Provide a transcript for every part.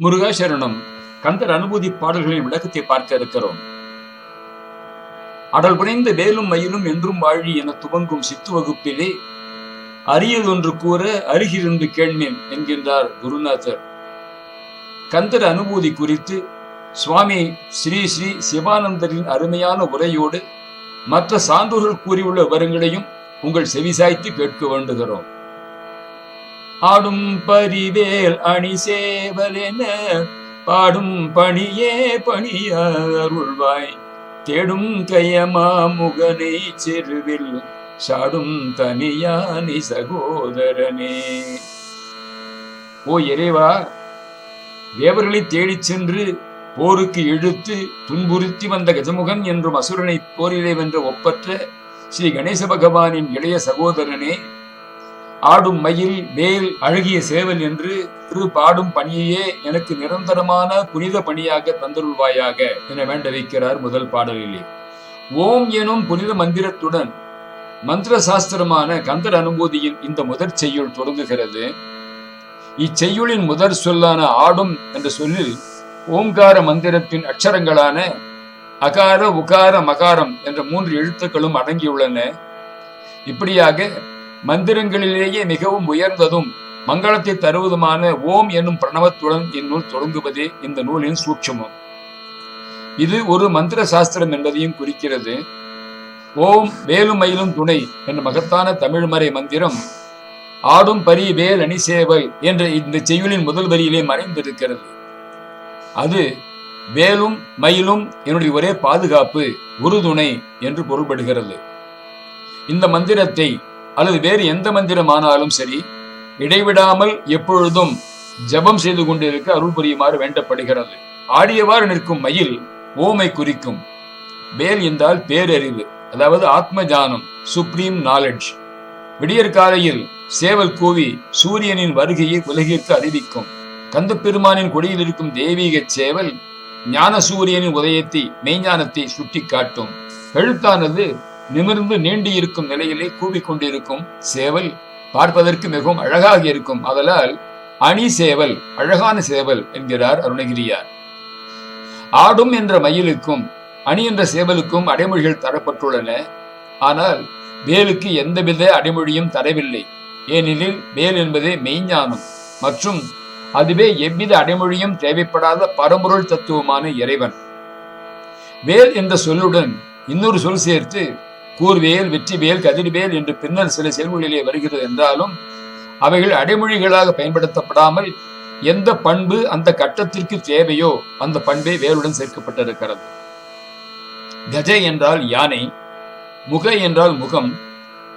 முருகாசரணம். கந்தர் அனுபூதி பாடல்களின் விளக்கத்தை பார்க்க இருக்கிறோம். அடல் புனைந்த வேலும் மயிலும் என்றும் வாழி என துவங்கும் சித்து வகுப்பிலே அரியதொன்று கூற அருகிருந்து கேள்மேன் என்கின்றார் குருநாதர். கந்தர் அனுபூதி குறித்து சுவாமி ஸ்ரீ ஸ்ரீ சிவானந்தரின் அருமையான உரையோடு மற்ற சான்றோர்கள் கூறியுள்ள விவரங்களையும் உங்கள் செவிசாய்த்து கேட்க வேண்டுகிறோம். ஆடும் பரிவேல் அணி சேவலென பாடும் பணியே பணிய அருள்வாய் தேடும் கையமா முகனை செருவில் சாடும் தனியானி சகோதரனே ஓ இறைவா தேவர்களை தேடிச் சென்று போருக்கு இழுத்து துன்புறுத்தி வந்த கஜமுகன் என்றும் அசுரனை போரிலே வென்ற ஒப்பற்ற ஸ்ரீ கணேச பகவானின் இளைய சகோதரனே ஆடும் மயில் வேல் அழகிய சேவல் என்று திரு பாடும் பணியையே எனக்கு நிரந்தரமான புனித பணியாக தந்தருள்வாயாக என வேண்ட வைக்கிறார் முதல் பாடலிலே. ஓம் எனும் புனித மந்திரத்துடன் மந்திர சாஸ்திரமான கந்தர் அனுபூதியின் இந்த முதற் செய்யுள் தொடங்குகிறது. இச்செய்யுளின் முதற் சொல்லான ஆடும் என்ற சொல்லில் ஓம்கார மந்திரத்தின் அக்ஷரங்களான அகார உகார மகாரம் என்ற மூன்று எழுத்துக்களும் அடங்கியுள்ளன. இப்படியாக மந்திரங்களிலேயே மிகவும் உயர்ந்ததும் மங்களத்தை தருவதுமான ஓம் என்னும் பிரணவத்துடன் இந்நூல் தொடங்குவதே இந்த நூலின் சூட்சமம். இது ஒரு மந்திர சாஸ்திரம் என்பதையும் குறிக்கிறது. ஓம் வேலுமயிலும் துணை என்ற மகத்தான தமிழ்மறை மந்திரம் ஆடும் பரி வேல் அணி சேவல் என்ற இந்த செய்யுளின் முதல் வரியிலே மறைந்திருக்கிறது. அது வேலும் மயிலும் என்னுடைய ஒரே பாதுகாப்பு உறுதுணை என்று பொருள்படுகிறது. இந்த மந்திரத்தை அல்லது வேறு எந்த மந்திரமானாலும் சரி இடைவிடாமல் எப்பொழுதும் ஜபம் செய்து கொண்டிருக்க அருள் புரியுமாறு வேண்டப்படுகிறது. ஆடியவாறு நிற்கும் மயில் ஓமை குறிக்கும். வேல் என்றால் பேரறிவு அதாவது ஆத்ம ஜானம் சுப்ரீம் நாலெட்ஜ் விடியற் காலையில் சேவல் கூவி சூரியனின் வருகையை உலகிற்கு அறிவிக்கும். கந்த பெருமானின் கொடியில் இருக்கும் தெய்வீக சேவல் ஞான சூரியனின் உதயத்தை மெய்ஞானத்தை சுட்டி காட்டும் எழுத்தானது நிமிர்ந்து நீண்டி இருக்கும் நிலையிலே கூவிக்கொண்டிருக்கும் சேவல் பார்ப்பதற்கு மிகவும் அழகாக இருக்கும். அதலால் அணி சேவல் அழகான சேவல் என்கிறார் அருணகிரியார். ஆடும் என்ற மயிலுக்கும் அணி என்ற சேவலுக்கும் அடைமொழிகள் தரப்பட்டுள்ளன. ஆனால் வேலுக்கு எந்தவித அடைமொழியும் தரவில்லை. ஏனெனில் வேல் என்பதே மெய்ஞானம். மற்றும் அதுவே எவ்வித அடைமொழியும் தேவைப்படாத பரம்பொருள் தத்துவமான இறைவன். வேல் என்ற சொல்லுடன் இன்னொரு சொல் சேர்த்து கூர்வேல் வெற்றிவேல் கதிர்வேல் என்று பின்னர் சில செயல்மொழியிலே வருகிறது என்றாலும் அவைகள் அடைமொழிகளாக பயன்படுத்தப்படாமல் எந்த பண்பு அந்த கட்டத்திற்கு தேவையோ அந்த பண்பே வேலுடன் சேர்க்கப்பட்டிருக்கிறது. கஜ என்றால் யானை முக என்றால் முகம்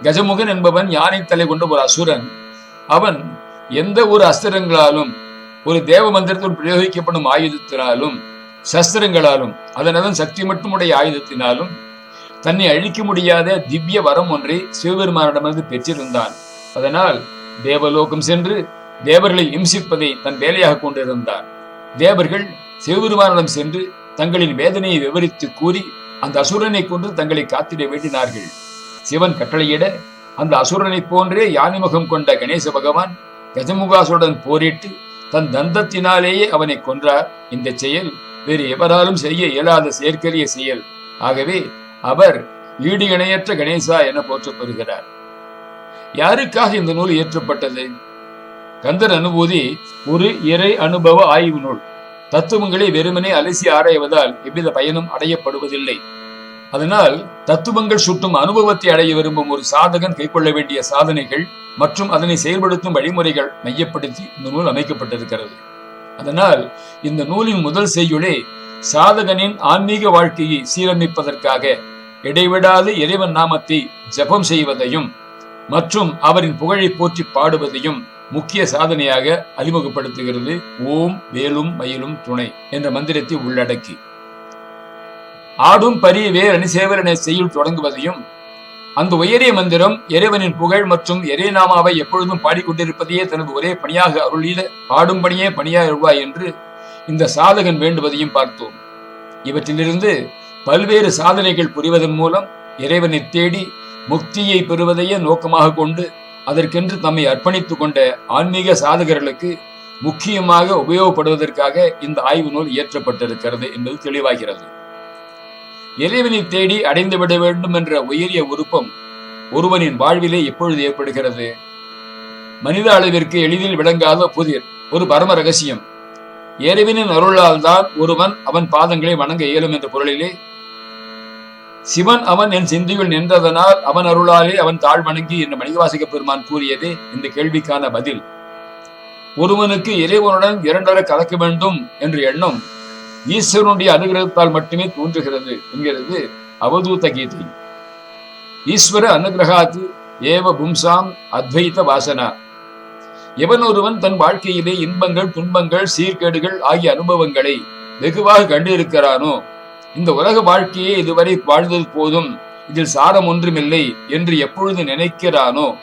கஜமுகன் என்பவன் யானை தலை கொண்ட ஒரு அசுரன். அவன் எந்த ஒரு அஸ்திரங்களாலும் ஒரு தேவ மந்திரத்தில் பிரயோகிக்கப்படும் ஆயுதத்தினாலும் சஸ்திரங்களாலும் அதனதன் சக்தி மட்டுமுடைய ஆயுதத்தினாலும் தன்னை அழிக்க முடியாத திவ்ய வரம் ஒன்றை சிவபெருமானிடமிருந்து பெற்றிருந்தான். அதனால் தேவலோகம் சென்று தேவர்களை இம்சிப்பதை தன் வேலையாக கொண்டிருந்தார் தேவர்கள் சிவபெருமானிடம் சென்று தங்களின் வேதனையை விவரித்து கூறி அந்த அசுரனை கொன்று தங்களை காத்திட வேண்டினார்கள். சிவன் கட்டளையிட அந்த அசுரனை போன்றே யானைமுகம் கொண்ட கணேச பகவான் கஜமுகாசுடன் போரிட்டு தன் தந்தத்தினாலேயே அவனை கொன்றார். இந்த செயல் வேறு எவராலும் செய்ய இயலாத செயற்கரிய செயல். ஆகவே அவர் ஈடு இணையற்ற கணேசா என போற்றப்படுகிறார். யாருக்காக இந்த நூல் இயற்றப்பட்டது? கந்தர் அனுபூதி ஒரு இறை அனுபவ ஆய்வு நூல். தத்துவங்களை வெறுமனே அலசி ஆராய்வதால் எவ்வித பயனும் அடையப்படுவதில்லை. அதனால் தத்துவங்கள் சுட்டும் அனுபவத்தை அடைய விரும்பும் ஒரு சாதகன் கைக்கொள்ள வேண்டிய சாதனைகள் மற்றும் அதனை செயல்படுத்தும் வழிமுறைகள் மையப்படுத்தி இந்த நூல் அமைக்கப்பட்டிருக்கிறது. அதனால் இந்த நூலின் முதல் செய்யுளே சாதகனின் ஆன்மீக வாழ்க்கையை சீரமைப்பதற்காக இடைவிடாது இறைவன் நாமத்தை ஜபம் செய்வதையும் மற்றும் அவரின் புகழை போற்றி பாடுவதையும் முக்கிய சாதனையாக அறிமுகப்படுத்துகிறது. ஓம் வேலும் மயிலும் துணை என்ற மந்திரத்தை உள்ளடக்கி. ஆடும் பரி வேர் அணிசேவரனை செய்யுள் தொடங்குவதையும் அந்த உயரிய மந்திரம் இறைவனின் புகழ் மற்றும் இறைநாமாவை எப்பொழுதும் பாடிக்கொண்டிருப்பதையே தனது ஒரே பணியாக அருளில பாடும் பணியே பணியாக அருள்வாய் என்று இந்த சாதகன் வேண்டுவதையும் பார்த்தோம். இவற்றிலிருந்து பல்வேறு சாதனைகள் புரிவதன் மூலம் இறைவனை தேடி முக்தியை பெறுவதையே நோக்கமாக கொண்டு அதற்கென்று தம்மை அர்ப்பணித்துக் கொண்ட ஆன்மீக சாதகர்களுக்கு முக்கியமாக உபயோகப்படுவதற்காக இந்த ஆய்வு நூல் இயற்றப்பட்டிருக்கிறது என்பது தெளிவாகிறது. இறைவனை தேடி அடைந்துவிட வேண்டும் என்ற உயரிய விருப்பம் ஒருவனின் வாழ்விலே எப்பொழுது ஏற்படுகிறது? மனித அளவிற்கு எளிதில் விளங்காத புதிர் ஒரு பரம ரகசியம். இறைவனின் அருளால் தான் ஒருவன் அவன் பாதங்களை வணங்க இயலும் என்ற பொருளிலே. சிவன் அவன் என் சிந்தியில் நின்றதனால் அவன் அருளாலே அவன் தாழ் வணங்கி என்று மணிவாசிக பெருமான் கூறியதே இந்த கேள்விக்கான பதில். ஒருவனுக்கு இறைவனுடன் இரண்டரை கலக்க வேண்டும் என்ற எண்ணம் ஈஸ்வரனுடைய அனுகிரகத்தால் மட்டுமே தோன்றுகிறது என்கிறது அவதூத்த கீதை. ஈஸ்வர அனுகிரகாத்து ஏவ பும்சாம் அத்வைத வாசனா. எவன் ஒருவன் தன் வாழ்க்கையிலே இன்பங்கள் துன்பங்கள் சீர்கேடுகள் ஆகிய அனுபவங்களை வெகுவாக கண்டிருக்கிறானோ? இந்த உலக வாழ்க்கையே இதுவரை வாழ்ந்தது போதும். இதில் சாரம் ஒன்றுமில்லை என்று எப்பொழுது நினைக்கிறானோ?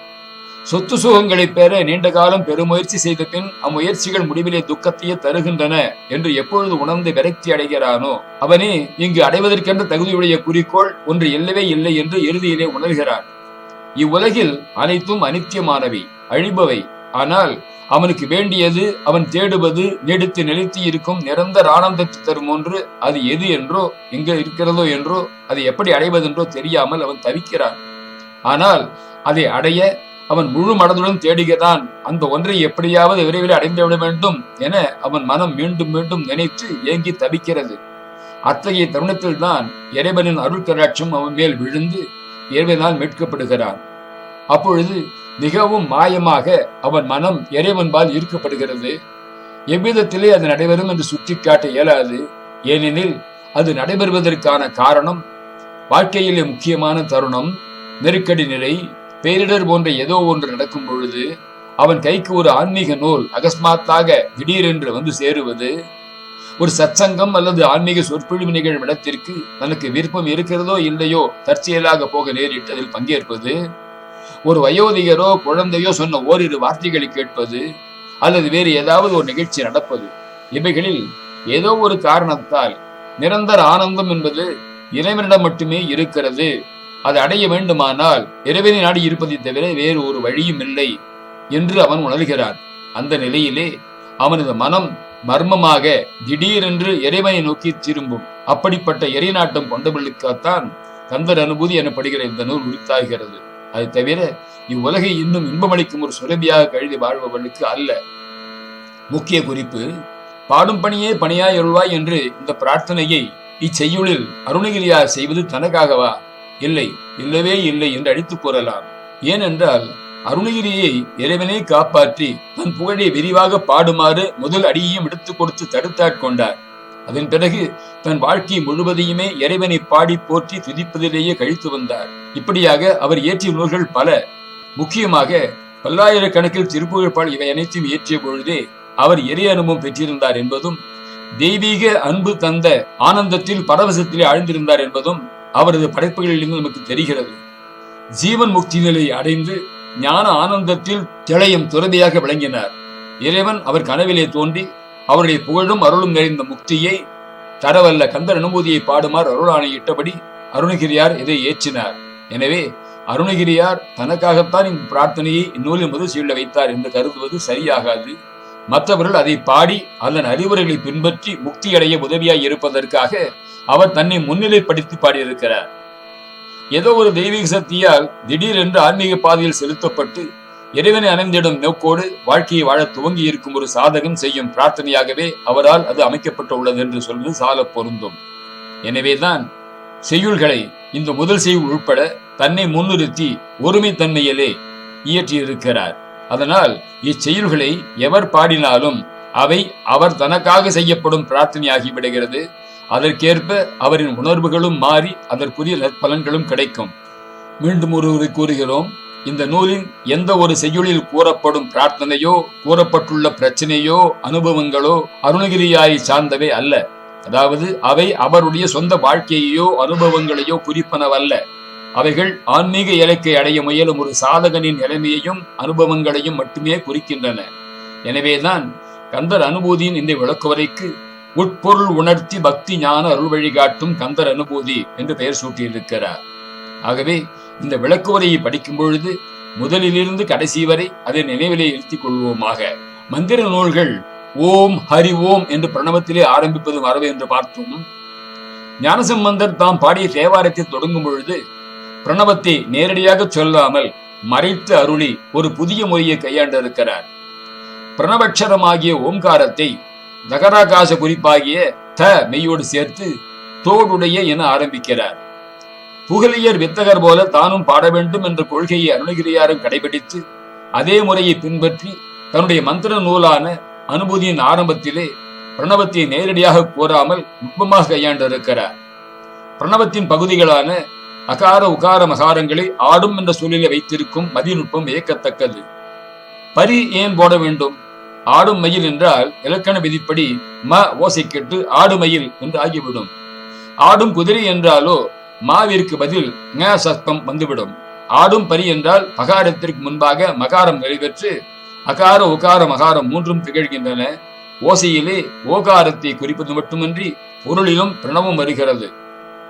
சொத்து சுகங்களை பெற நீண்ட காலம் பெருமுயற்சி செய்த பின் அம்முயற்சிகள் முடிவிலே துக்கத்தையே தருகின்றன என்று எப்பொழுது உணர்ந்து விரக்தி அடைகிறானோ? அவனே இங்கு அடைவதற்கென்ற தகுதியுடைய குறிக்கோள் ஒன்று இல்லவே இல்லை என்று இறுதியிலே உணர்கிறான். இவ்வுலகில் அனைத்தும் அனித்தியமானவை அழிபவை. ஆனால் அவனுக்கு வேண்டியது அவன் தேடுவது நீடித்து நிலைத்து இருக்கும் நிரந்தர ஆனந்தத்தை தரும் ஒன்று. அது எது என்றோ எங்க இருக்கிறதோ என்றோ அதை எப்படி அடைவதென்றோ தெரியாமல் அவன் தவிக்கிறான். ஆனால் அதை அடைய அவன் முழு மனதுடன் தேடுகிறான். அந்த ஒன்றை எப்படியாவது விரைவில் அடைந்துவிட வேண்டும் என அவன் மனம் மீண்டும் மீண்டும் நினைத்து ஏங்கி தவிக்கிறது. அத்தகைய தருணத்தில் தான் இறைவனின் அருள் கராட்சம் அவன் மேல் விழுந்து இறைவனால் மீட்கப்படுகிறான். அப்பொழுது மிகவும் மாயமாக அவன் மனம் இறைவன்பால் ஈர்க்கப்படுகிறது. எவ்விதத்திலே அது நடைபெறும் என்று சுட்டிக்காட்ட இயலாது. ஏனெனில் அது நடைபெறுவதற்கான காரணம் வாழ்க்கையிலே முக்கியமான தருணம் நெருக்கடி நிலை பேரிடர் போன்ற ஏதோ ஒன்று நடக்கும் பொழுது அவன் கைக்கு ஒரு ஆன்மீக நூல் அகஸ்மாத்தாக திடீரென்று வந்து சேருவது ஒரு சச்சங்கம் அல்லது ஆன்மீக சொற்பொழிவு நிகழும் இடத்திற்கு தனக்கு விருப்பம் இருக்கிறதோ இல்லையோ தற்செயலாக போக நேரிட்டதில் பங்கேற்பது ஒரு வயோதிகரோ குழந்தையோ சொன்ன ஓரிரு வார்த்தைகளை கேட்பது அல்லது வேறு ஏதாவது ஒரு நிகழ்ச்சி நடப்பது. இவைகளில் ஏதோ ஒரு காரணத்தால் நிரந்தர ஆனந்தம் என்பது இறைவனிடம் மட்டுமே இருக்கிறது. அதை அடைய வேண்டுமானால் இறைவனை நாடி இருப்பதை தவிர வேறு ஒரு வழியும் இல்லை என்று அவன் உணர்கிறான். அந்த நிலையிலே அவனது மனம் மர்மமாக திடீரென்று இறைவனை நோக்கி திரும்பும். அப்படிப்பட்ட எரிநாட்டம் கொண்டவர்களுக்காகத்தான் கந்தர் அனுபூதி எனப்படுகிற இந்த நூல் உரித்தாகிறது. அது தவிர இவ்வுலகை இன்னும் இன்பமளிக்கும் ஒரு சுரபியாக கழுதி வாழ்பவர்களுக்கு அல்ல. முக்கிய குறிப்பு பாடும் பணியே பணியாய் எழுவாய் என்று இந்த பிரார்த்தனையை இச்செய்யுளில் அருணகிரியார் செய்வது தனக்காகவா? இல்லை இல்லவே இல்லை என்று அடித்துக் கூறலாம். ஏனென்றால் அருணகிரியை இறைவனே காப்பாற்றி தன் புகழை விரிவாக பாடுமாறு முதல் அடியையும் எடுத்துக் கொடுத்து தடுத்தாட்கொண்டார் அதன் பிறகு தன் வாழ்க்கை முழுவதையுமே இறைவனை பாடி போற்றி துதிப்பதிலேயே கழித்து வந்தார். இப்படியாக அவர் இயற்றிய நூல்கள் பல. முக்கியமாக பல்லாயிரக்கணக்கில் திருப்புகழ்பால் இவை அனைத்தையும் இயற்றிய பொழுதே அவர் இறை அனுபவம் பெற்றிருந்தார் என்பதும் தெய்வீக அன்பு தந்த ஆனந்தத்தில் பரவசத்திலே ஆழ்ந்திருந்தார் என்பதும் அவரது படைப்புகளிலிருந்து நமக்கு தெரிகிறது. ஜீவன் முக்தி நிலையை அடைந்து ஞான ஆனந்தத்தில் திளையும் துறவியாக விளங்கினார். இறைவன் அவர் கனவிலே தோன்றி அவருடைய புகழும் அருளும் நிறைந்த முக்தியை தரவல்ல கந்தர் அனுமதியை பாடுமாறு அருளாணையிட்டபடி அருணகிரியார் இதை ஏற்றினார். எனவே அருணகிரியார் தனக்காகத்தான் இந்த பிரார்த்தனையை இந்நூலில் முதல் சீழ வைத்தார் என்று கருதுவது சரியாகாது. மற்றவர்கள் அதை பாடி அதன் அறிவுரைகளை பின்பற்றி முக்தி அடைய உதவியாய் இருப்பதற்காக அவர் தன்னை முன்னிலைப்படுத்தி பாடியிருக்கிறார். ஏதோ ஒரு தெய்வீக சக்தியால் திடீரென்று ஆன்மீக பாதையில் செலுத்தப்பட்டு இறைவனை அணைந்திடும் நோக்கோடு வாழ்க்கையை வாழ துவங்கி இருக்கும் ஒரு சாதகம் செய்யும் பிரார்த்தனையாகவே அவரால் அது அமைக்கப்பட்டுள்ளது என்று சொல்வது சால பொருந்தும். எனவேதான் செய்யுள்களை இந்த முதல் செய்யுள் உட்பட தன்னை முன்னிறுத்தி ஒருமை தன்மையிலே இயற்றியிருக்கிறார். அதனால் இச்செயல்களை எவர் பாடினாலும் அவை அவர் தனக்காக செய்யப்படும் பிரார்த்தனையாகி விடுகிறது. அதற்கேற்ப அவரின் உணர்வுகளும் மாறி அதற்குரிய நற்பலன்களும் கிடைக்கும். மீண்டும் ஒருவரை கூறுகிறோம். இந்த நூலின் எந்த ஒரு செய்யுளில் கூறப்படும் பிரார்த்தனையோ கூறப்பட்டுள்ள பிரச்சனையோ அனுபவங்களோ அருணகிரியாரை சார்ந்தவை அல்ல. அதாவது அவை அவருடைய சொந்த வாழ்க்கையையோ அனுபவங்களையோ குறிப்பனவல்ல. அவைகள் ஆன்மீக இலக்கை அடைய முயலும் ஒரு சாதகனின் நிலைமையையும் அனுபவங்களையும் மட்டுமே குறிக்கின்றன. எனவேதான் கந்தர் அனுபூதியின் இந்த விளக்குவரைக்கு உட்பொருள் உணர்த்தி பக்தி ஞான அருள் வழிகாட்டும் கந்தர் அனுபூதி என்று பெயர் சூட்டியிருக்கிறார். ஆகவே இந்த விளக்குவரையை படிக்கும் பொழுது முதலிலிருந்து கடைசி வரை அதை நினைவிலே இருத்திக் கொள்வோமாக. மந்திர நூல்கள் ஓம் ஹரி ஓம் என்று பிரணவத்திலே ஆரம்பிப்பது மரபு என்று பார்த்தோம். ஞானசம்பந்தர் தாம் பாடிய தேவாரத்தை தொடங்கும் பொழுது பிரணவத்தை நேரடியாக சொல்லாமல் மறைத்து அருளி ஒரு புதிய முறையை கையாண்டிருக்கிறார். பிரணவட்சரமாகிய ஓம்காரத்தை தகராகாச குறிப்பாகிய த மெய்யோடு சேர்த்து தோடுடைய என ஆரம்பிக்கிறார். புகழியர் வித்தகர் போல தானும் பாட வேண்டும் என்ற கொள்கையை அருணகிரியாரும் கடைபிடித்து அதே முறையை பின்பற்றி தன்னுடைய மந்திர நூலான அனுபூதியின் ஆரம்பத்திலே பிரணவத்தை நேரடியாக கூறாமல் நுட்பமாக கையாண்டிருக்கிறார். பிரணவத்தின் பகுதிகளான அகார உகார மகாரங்களை ஆடும் என்ற சூழலை வைத்திருக்கும் மதிநுட்பம் இயக்கத்தக்கது பரி ஏன் போட வேண்டும்? ஆடும் மயில் என்றால் இலக்கண விதிப்படி ம ஓசை கெட்டு ஆடு மயில் என்று ஆகிவிடும். ஆடும் குதிரை என்றாலோ மாவிற்கு பதில் ங சஸ்பம் வந்துவிடும். ஆடும் பரி என்றால் பகாரத்திற்கு முன்பாக மகாரம் நிறைவேற்று அகார உகார மகாரம் மூன்றும் திகழ்கின்றன. ஓசையிலே ஓகாரத்தை குறிப்பது மட்டுமின்றி பொருளிலும் பிரணவம் வருகிறது.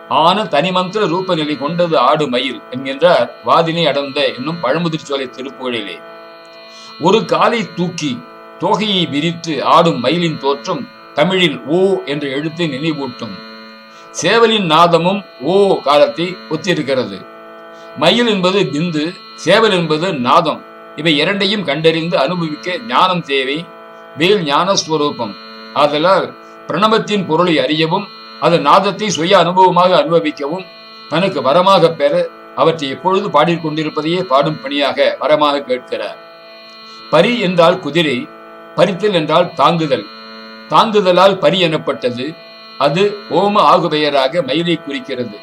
ஆன தனிமந்திர ரூப நிலை கொண்டது ஆடு மயில் என்கின்றார் வாதினை அடர்ந்த என்னும் பழமுதிர்ச்சோலை திருப்புகழிலே. ஒரு காலை தூக்கி தோகையை விரித்து ஆடும் மயிலின் தோற்றம் தமிழில் ஓ என்ற எழுத்தை நினைவூட்டும். சேவலின் நாதமும் ஓ காலத்தை ஒத்திருக்கிறது. மயில் என்பது பிந்து சேவல் என்பது நாதம். இவை இரண்டையும் கண்டறிந்து அனுபவிக்க ஞானம் தேவை வேல் ஞானஸ்வரூபம். ஆதலால் பிரணவத்தின் பொருளை அறியவும் அது நாதத்தை சுய அனுபவமாக அனுபவிக்கவும் தனக்கு வரமாக பெற அவற்றை எப்பொழுது பாடிக்கொண்டிருப்பதையே பாடும் பணியாக வரமாக கேட்கிறார். பரி என்றால் குதிரை பறித்தல் என்றால் தாங்குதல். தாங்குதலால் பரி எனப்பட்டது அது ஓம ஆகுபெயராக மயிலை குறிக்கிறது.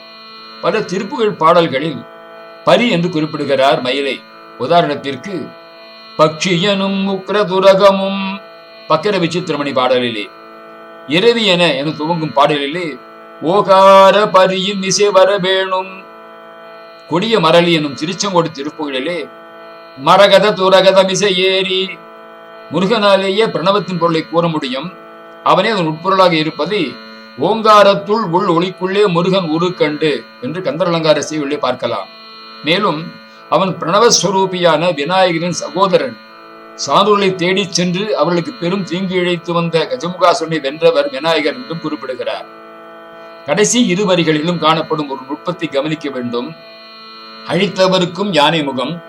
பல திருப்புகழ் பாடல்களில் பரி என்று குறிப்பிடுகிறார் மயிலை. உதாரணத்திற்கு பக்ஷியனும் உக்ரதுரகமும் பக்கர விசித்திரமணி பாடலிலே இரவி என என துவங்கும் பாடலிலே ஓகார பரியும் இசை வர வேணும் கொடிய மரளி எனும் திருச்செங்கோடு திருப்புகளிலே மரகத துரகத மிசை ஏறி முருகனாலேயே பிரணவத்தின் பொருளை கூற முடியும். அவனே அதன் உட்பொருளாக இருப்பதை ஓங்காரத்துள் உள் ஒளிக்குள்ளே முருகன் உரு கண்டு என்று கந்தரலங்கார செய்யுள்ளே பார்க்கலாம். மேலும் அவன் பிரணவஸ்வரூபியான விநாயகரின் சகோதரன். சாதுர்களை தேடிச் சென்று அவர்களுக்கு பெரும் தீங்கு இழைத்து வந்த கஜமுகாசுரனை வென்றவர் விநாயகர் என்றும் குறிப்பிடுகிறார். கடைசி இரு வரிகளிலும் காணப்படும் ஒரு நுட்பத்தை கவனிக்க வேண்டும். அழித்தவருக்கும் யானை முகம்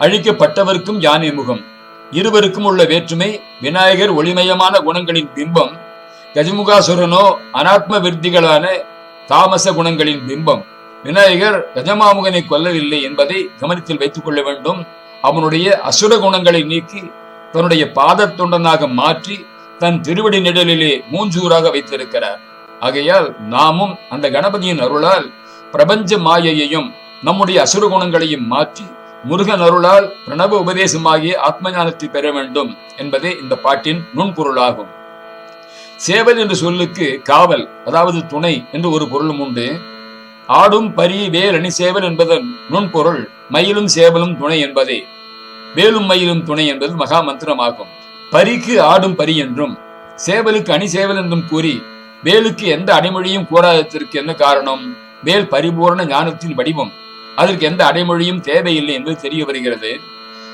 அழிக்கப்பட்டவருக்கும் யானை முகம். இருவருக்கும் உள்ள வேற்றுமை விநாயகர் ஒளிமயமான குணங்களின் பிம்பம் கஜமுகாசுரனோ அனாத்ம விருத்திகளான தாமச குணங்களின் பிம்பம். விநாயகர் கஜமாமுகனை கொல்லவில்லை என்பதை கவனத்தில் வைத்துக் கொள்ள வேண்டும். அவனுடைய அசுர குணங்களை நீக்கி தன்னுடைய பாதத்தொண்டனாக மாற்றி தன் திருவடி நிழலிலே மூஞ்சூராக வைத்திருக்கிறார். ஆகையால் நாமும் அந்த கணபதியின் அருளால் பிரபஞ்ச மாயையையும் நம்முடைய அசுர குணங்களையும் மாற்றி முருகன் அருளால் பிரணவ உபதேசமாகிய ஆத்ம ஞானத்தை பெற வேண்டும் என்பதே இந்த பாட்டின் நுண்பொருளாகும். சேவல் என்ற சொல்லுக்கு காவல் அதாவது துணை என்று ஒரு பொருளும் உண்டு. ஆடும் பரி வேல் அணி சேவல் என்பதன் நுண்பொருள் மயிலும் சேவலும் துணை என்பதே. வேலும் மயிலும் துணை என்பது மகா மந்திரமாகும். பரிக்கு ஆடும் பரி என்றும் சேவலுக்கு அணி சேவல் என்றும் கூறி வேலுக்கு எந்த அடைமொழியும் கூறாததற்கு என்ன காரணம்? வேல் பரிபூரண ஞானத்தின் வடிவம். அதற்கு எந்த அடைமொழியும் தேவையில்லை என்பது தெரிய வருகிறது.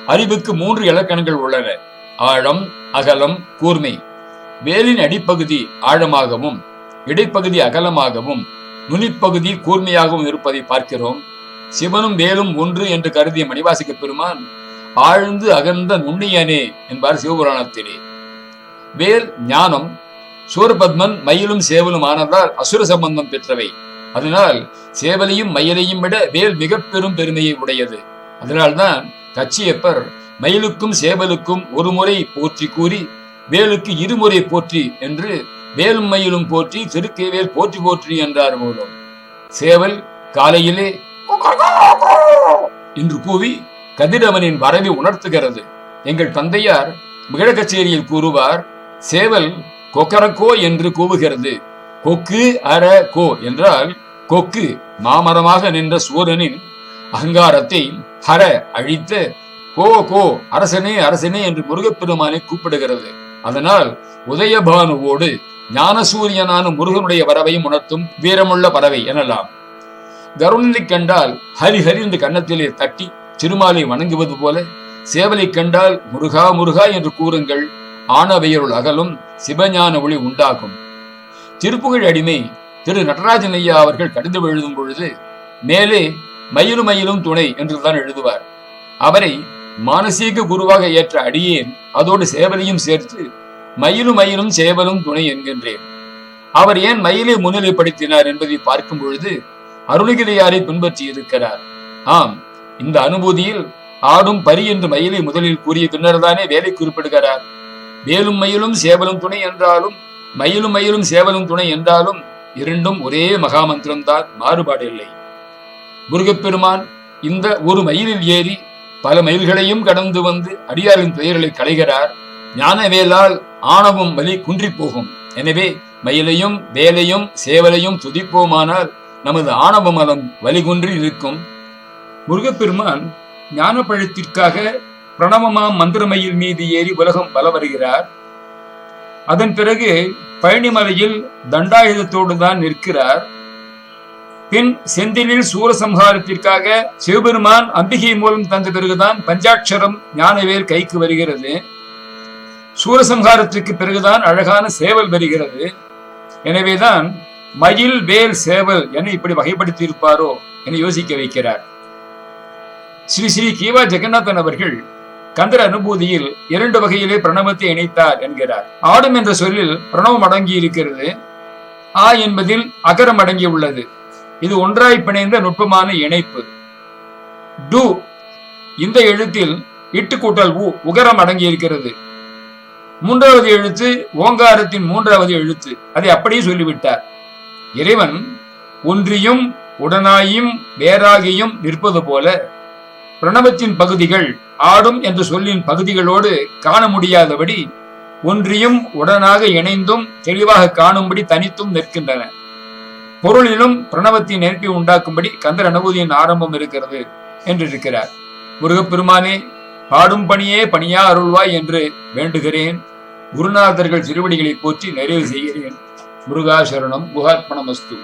அறிவுக்கு மூன்று இலக்கணங்கள் உள்ளன. ஆழம் அகலம் கூர்மை. வேலின் அடிப்பகுதி ஆழமாகவும் இடைப்பகுதி அகலமாகவும் நுனிப்பகுதி கூர்மையாகவும் இருப்பதை பார்க்கிறோம். சிவனும் வேலும் ஒன்று என்று கருதிய மணிவாசிக்க பெருமான் ஆழ்ந்து அகர்ந்த நுண்ணியனே என்பார் சிவபுராணத்திலே. வேல் ஞானம் சூரபத்மன் மயிலும் சேவலும் ஆனதால் அசுர சம்பந்தம் பெற்றவை. அதனால் சேவலையும் மயிலையும் விட வேல் மிக பெரும் பெருமையை உடையது. அதனால்தான் கச்சியப்பர் மயிலுக்கும் சேவலுக்கும் ஒரு முறை போற்றி கூறி வேலுக்கு இருமுறை போற்றி என்று வேலும் மயிலும் போற்றி திருக்கைவேல் போற்றி போற்றி என்றார் மூலம். சேவல் காலையிலே என்று கூவி கதிரவனின் வரவை உணர்த்துகிறது. எங்கள் தந்தையார் மிகழ கச்சேரியில் கூறுவார் சேவல் கொக்கரக்கோ என்று கூவுகிறது. கொக்கு அர கோ என்றால் கொக்கு மாமரமாக நின்ற சூரனின் அகங்காரத்தை ஹர அழித்து கோ கோ அரசனே அரசனே என்று முருகப்பெருமானை கூப்பிடுகிறது. அதனால் உதயபானுவோடு ஞானசூரியனான முருகனுடைய வரவையும் உணர்த்தும் வீரமுள்ள பறவை எனலாம். கருணனை கண்டால் ஹரி ஹரி என்று கன்னத்திலே தட்டி திருமாலை வணங்குவது போல சேவலை கண்டால் முருகா முருகா என்று கூறுங்கள் ஆனவையருள் அகலும் சிவஞான ஒளி உண்டாகும். திருப்புகழ் அடிமை திரு நடராஜன் ஐயா அவர்கள் கடிதம் எழுதும் பொழுது மேலே மயிலும் மயிலும் துணை என்றுதான் எழுதுவார். அவரை மானசீக குருவாக ஏற்ற அடியேன் அதோடு சேவலையும் சேர்த்து மயிலும் மயிலும் சேவலும் துணை என்கின்றேன். அவர் ஏன் மயிலை முன்னிலைப்படுத்தினார் என்பதை பார்க்கும் பொழுது அருணகிரியாரை பின்பற்றி இருக்கிறார். ஆம் இந்த அனுபூதியில் ஆடும் பரி என்று மயிலை முதலில் கூறிய பின்னர்தானே வேலை குறிப்பிடுகிறார். வேலும் மயிலும் சேவலும் துணை என்றாலும் மயிலும் மயிலும் சேவலும் துணை என்றாலும் இரண்டும் ஒரே மகாமந்திரம்தான் மாறுபாடு இல்லை முருகப்பெருமான் இந்த ஒரு மயிலில் ஏறி பல மயில்களையும் கடந்து வந்து அடியாரின் துயர்களை களைகிறார். ஞானவேலால் ஆணவம் வலி குன்றி போகும். எனவே மயிலையும் வேலையும் சேவலையும் துதிப்போமானால் நமது ஆணவ மதம் வலிகுன்றி இருக்கும். முருகப்பெருமான் ஞான பழத்திற்காக பிரணவமா மந்திரமயில் மீது ஏறி உலகம் வல வருகிறார். அதன் பிறகு பழனிமலையில் தண்டாயுதத்தோடு தான் நிற்கிறார். பின் செந்திலில் சூரசம்ஹாரத்திற்காக சிவபெருமான் அம்பிகை மூலம் தந்த பிறகுதான் பஞ்சாட்சரம் ஞானவேல் கைக்கு வருகிறது. சூரசம்ஹாரத்திற்கு பிறகுதான் அழகான சேவல் வருகிறது. எனவேதான் மயில் வேல் சேவல் என இப்படி வகைப்படுத்தி இருப்பாரோ என யோசிக்க வைக்கிறார். ஸ்ரீ ஸ்ரீ கீவா ஜெகநாதன் அவர்கள் கந்தர அனுபூதியில் இரண்டு வகையிலே பிரணவத்தை இணைத்தார் என்கிறார். ஆடும் என்ற சொல்லில் பிரணவம் அடங்கி இருக்கிறது ஆ என்பதில் அகரம் அடங்கி உள்ளது இது ஒன்றாய் பிணைந்த நுட்பமான இணைப்பு. டு இந்த எழுத்தில் இட்டு கூட்டல் உ உகரம் அடங்கி இருக்கிறது மூன்றாவது எழுத்து ஓங்காரத்தின் மூன்றாவது எழுத்து. அதை அப்படியே சொல்லிவிட்டார். இறைவன் ஒன்றியும் உடனாயும் வேறாகியும் நிற்பது போல பிரணவத்தின் பகுதிகள் ஆடும் என்ற சொல்லின் பகுதிகளோடு காண முடியாதபடி ஒன்றியும் உடனாக இணைந்தும் தெளிவாக காணும்படி தனித்தும் நிற்கின்றன. பொருளிலும் பிரணவத்தின் நெருப்பை உண்டாக்கும்படி கந்தர் அனுபூதியின் ஆரம்பம் இருக்கிறது என்றிருக்கிறார். முருகப்பெருமானே பாடும் பணியே பணியா அருள்வாய் என்று வேண்டுகிறேன். குருநாதர்கள் திருவடிகளை போற்றி நிறைவு செய்கிறேன். முருகாசரணம் சரணம்